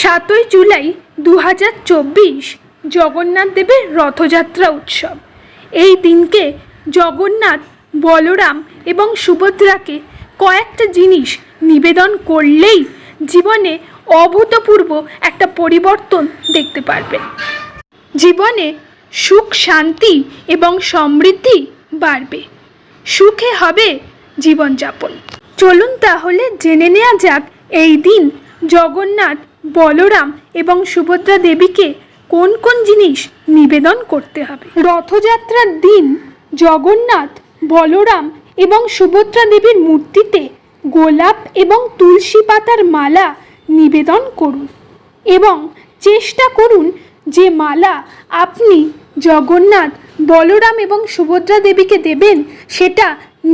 সাতই জুলাই দু হাজার চব্বিশ জগন্নাথ দেবের রথযাত্রা উৎসব। এই দিনকে জগন্নাথ, বলরাম এবং সুভদ্রাকে কয়েকটা জিনিস নিবেদন করলেই জীবনে অভূতপূর্ব একটা পরিবর্তন দেখতে পারবে। জীবনে সুখ, শান্তি এবং সমৃদ্ধি বাড়বে। সুখে হবে জীবনযাপন। চলুন তাহলে জেনে নেওয়া যাক এই দিন জগন্নাথ বলরাম এবং সুভদ্রা দেবীকে কোন কোন জিনিস নিবেদন করতে হবে? রথযাত্রার দিন জগন্নাথ, বলরাম এবং সুভদ্রা দেবীর মূর্তিতে গোলাপ এবং তুলসী পাতার মালা নিবেদন করুন এবং চেষ্টা করুন যে মালা আপনি জগন্নাথ, বলরাম এবং সুভদ্রা দেবীকে দেবেন সেটা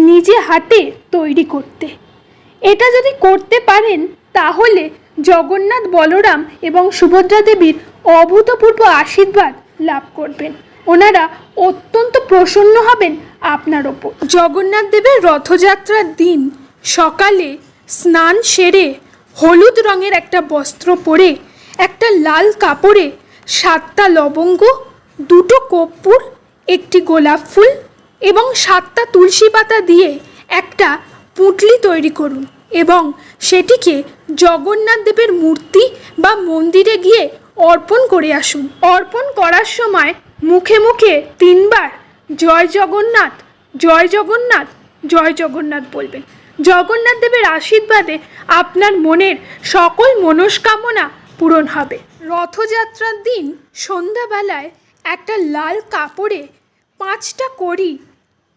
নিজে হাতে তৈরি করতে। এটা যদি করতে পারেন তাহলে জগন্নাথ বলরাম এবং সুভদ্রা দেবীর অভূতপূর্ব আশীর্বাদ লাভ করবেন। ওনারা অত্যন্ত প্রসন্ন হবেন আপনার ওপর। জগন্নাথ দেবের রথযাত্রার দিন সকালে স্নান সেরে হলুদ রঙের একটা বস্ত্র পরে, একটা লাল কাপড়ে সাতটা লবঙ্গ, দুটো কর্পূর, একটি গোলাপ ফুল এবং সাতটা তুলসী পাতা দিয়ে একটা পুঁটলি তৈরি করুন এবং সেটিকে জগন্নাথ দেবের মূর্তি বা মন্দিরে গিয়ে অর্পণ করে আসুন। অর্পণ করার সময় মুখে মুখে তিনবার জয় জগন্নাথ জয় জগন্নাথ জয় জগন্নাথ বলবেন। জগন্নাথ দেবের আশীর্বাদে আপনার মনের সকল মনস্কামনা পূরণ হবে। রথযাত্রার দিন সন্ধ্যাবেলায় একটা লাল কাপড়ে পাঁচটা কড়ি,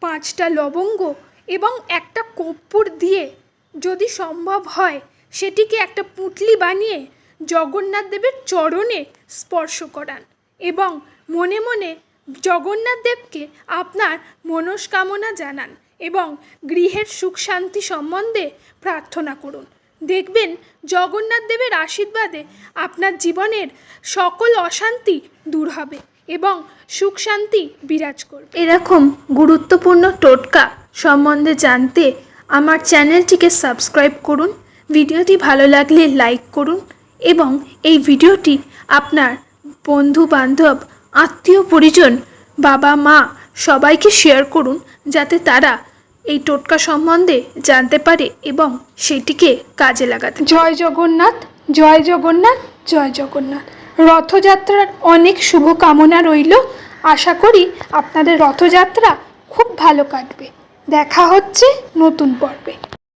পাঁচটা লবঙ্গ এবং একটা কর্পূর দিয়ে যদি সম্ভব হয় সেটিকে একটা পুঁটলি বানিয়ে জগন্নাথ দেবের চরণে স্পর্শ করান এবং মনে মনে জগন্নাথ দেবকে আপনার মনস্কামনা জানান এবং গৃহের সুখ শান্তি সম্বন্ধে প্রার্থনা করুন। দেখবেন জগন্নাথ দেবের আশীর্বাদে আপনার জীবনের সকল অশান্তি দূর হবে এবং সুখ শান্তি বিরাজ করবে। এরকম গুরুত্বপূর্ণ টোটকা সম্বন্ধে জানতে আমার চ্যানেলটিকে সাবস্ক্রাইব করুন। ভিডিওটি ভালো লাগলে লাইক করুন এবং এই ভিডিওটি আপনার বন্ধু বান্ধব আত্মীয় পরিজন, বাবা, মা সবাইকে শেয়ার করুন যাতে তারা এই টোটকা সম্বন্ধে জানতে পারে এবং সেটিকে কাজে লাগাতে জয় জগন্নাথ জয় জগন্নাথ জয় জগন্নাথ। রথযাত্রার অনেক শুভ কামনা রইল। আশা করি আপনাদের রথযাত্রা খুব ভালো কাটবে। দেখা হচ্ছে নতুন পর্বে।